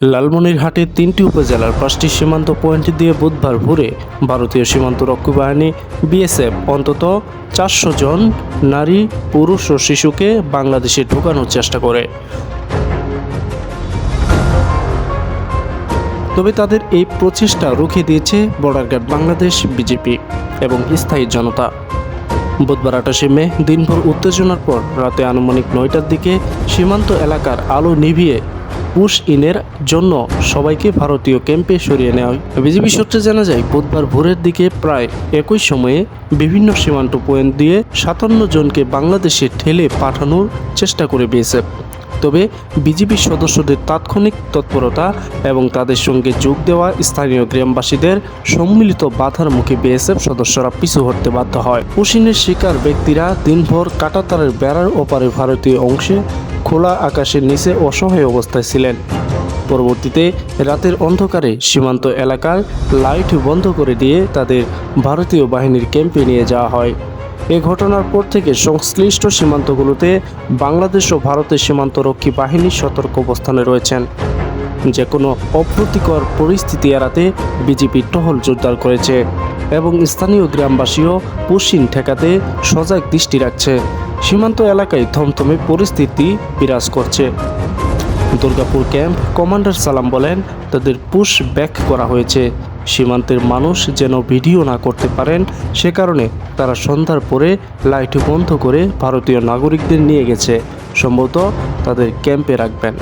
লালমনিরহাটের তিনটি উপজেলার পাঁচটি সীমান্ত পয়েন্ট দিয়ে বুধবার ভোরে ভারতীয় সীমান্ত রক্ষী বাহিনী বিএসএফ অন্তত চারশো জন নারী, পুরুষ ও শিশুকে বাংলাদেশে ঢোকানোর চেষ্টা করে। তবে তাদের এই প্রচেষ্টা রুখে দিয়েছে বর্ডার গার্ড বাংলাদেশ, বিজেপি এবং স্থায়ী জনতা। বুধবার আঠাশে মে দিনভর উত্তেজনার পর রাতে আনুমানিক নয়টার দিকে সীমান্ত এলাকার আলো নিভিয়ে পুশ ইনের জন্য সবাইকে ভারতীয় ক্যাম্পে সরিয়ে নেওয়া হয় বিজেপি সূত্রে জানা যায়, বুধবার ভোরের দিকে প্রায় একই সময়ে বিভিন্ন সীমান্ত পয়েন্ট দিয়ে সাতান্ন জনকে বাংলাদেশে ঠেলে পাঠানোর চেষ্টা করে বিএসএফ তবে বিজেপি সদস্যদের তাৎক্ষণিক তৎপরতা এবং তাদের সঙ্গে যোগ দেওয়া স্থানীয় গ্রামবাসীদের সম্মিলিত বাধার মুখে বিএসএফ সদস্যরা পিছু হটতে বাধ্য হয়। পুশিনের শিকার ব্যক্তিরা দিনভর কাটাতারের বেড়ার ওপারে ভারতীয় অংশে খোলা আকাশের নিচে অসহায় অবস্থায় ছিলেন। পরবর্তীতে রাতের অন্ধকারে সীমান্ত এলাকার লাইট বন্ধ করে দিয়ে তাদের ভারতীয় বাহিনীর ক্যাম্পে নিয়ে যাওয়া হয়। এ ঘটনার পর থেকে সংশ্লিষ্ট সীমান্তগুলোতে বাংলাদেশ ও ভারতের সীমান্তরক্ষী বাহিনী সতর্ক অবস্থানে রয়েছেন। যে কোনো অপ্রীতিকর পরিস্থিতি এড়াতে বিজেপি টহল জোরদার করেছে এবং স্থানীয় গ্রামবাসীও পুশিন ঠেকাতে সজাগ দৃষ্টি রাখছে। সীমান্ত এলাকায় থমথমে পরিস্থিতি বিরাজ করছে। দুর্গাপুর ক্যাম্প কমান্ডার সালাম বলেন, তাদের পুশ ব্যাক করা হয়েছে। সীমান্তের মানুষ যেন ভিডিও না করতে পারেন, সে কারণে তারা সন্ধ্যার পরে লাইট বন্ধ করে ভারতীয় নাগরিকদের নিয়ে গেছে। সম্ভবত তাদের ক্যাম্পে রাখবেন।